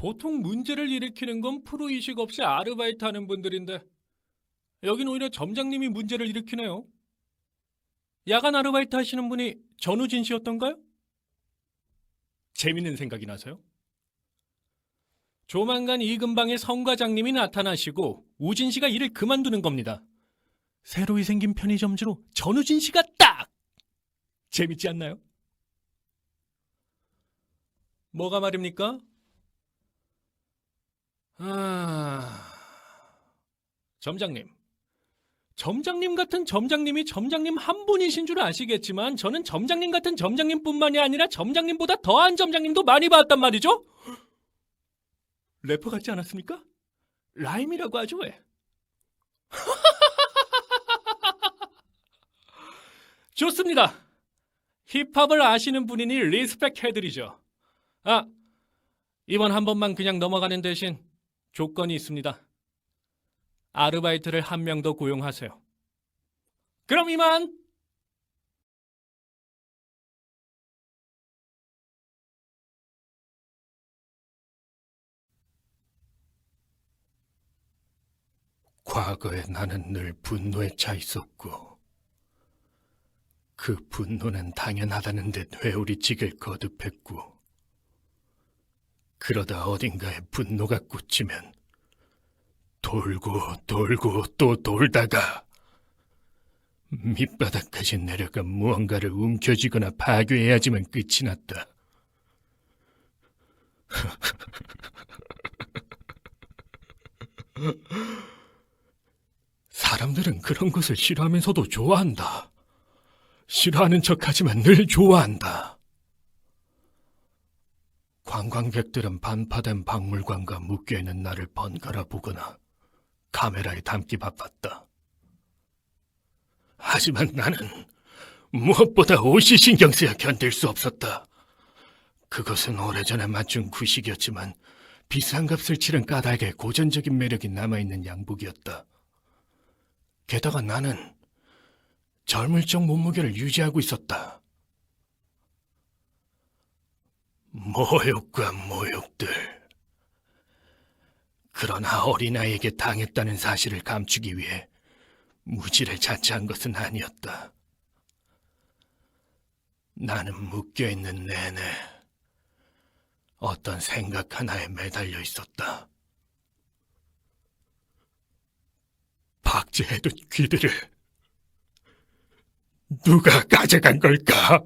보통 문제를 일으키는 건 프로의식 없이 아르바이트 하는 분들인데 여긴 오히려 점장님이 문제를 일으키네요. 야간 아르바이트 하시는 분이 전우진 씨였던가요? 재밌는 생각이 나서요. 조만간 이 근방에 성 과장님이 나타나시고 우진 씨가 일을 그만두는 겁니다. 새로이 생긴 편의점주로 전우진 씨가 딱! 재밌지 않나요? 뭐가 말입니까? 아... 점장님. 점장님 같은 점장님이 점장님 한 분이신 줄 아시겠지만 저는 점장님 같은 점장님뿐만이 아니라 점장님보다 더한 점장님도 많이 봤단 말이죠? 래퍼 같지 않았습니까? 라임이라고 하죠 왜? 좋습니다. 힙합을 아시는 분이니 리스펙 해드리죠. 아, 이번 한 번만 그냥 넘어가는 대신 조건이 있습니다. 아르바이트를 한 명 더 고용하세요. 그럼 이만! 과거에 나는 늘 분노에 차 있었고, 그 분노는 당연하다는 듯 회오리지길 거듭했고, 그러다 어딘가에 분노가 꽂히면 돌고 돌고 또 돌다가 밑바닥까지 내려가 무언가를 움켜쥐거나 파괴해야지만 끝이 났다. 사람들은 그런 것을 싫어하면서도 좋아한다. 싫어하는 척하지만 늘 좋아한다. 관광객들은 반파된 박물관과 묶여있는 나를 번갈아 보거나 카메라에 담기 바빴다. 하지만 나는 무엇보다 옷이 신경 쓰여 견딜 수 없었다. 그것은 오래전에 맞춘 구식이었지만 비싼 값을 치른 까닭에 고전적인 매력이 남아있는 양복이었다. 게다가 나는 젊을 적 몸무게를 유지하고 있었다. 모욕과 모욕들. 그러나 어린아이에게 당했다는 사실을 감추기 위해 무지를 자처한 것은 아니었다. 나는 묶여있는 내내 어떤 생각 하나에 매달려 있었다. 박제해둔 귀들을 누가 가져간 걸까?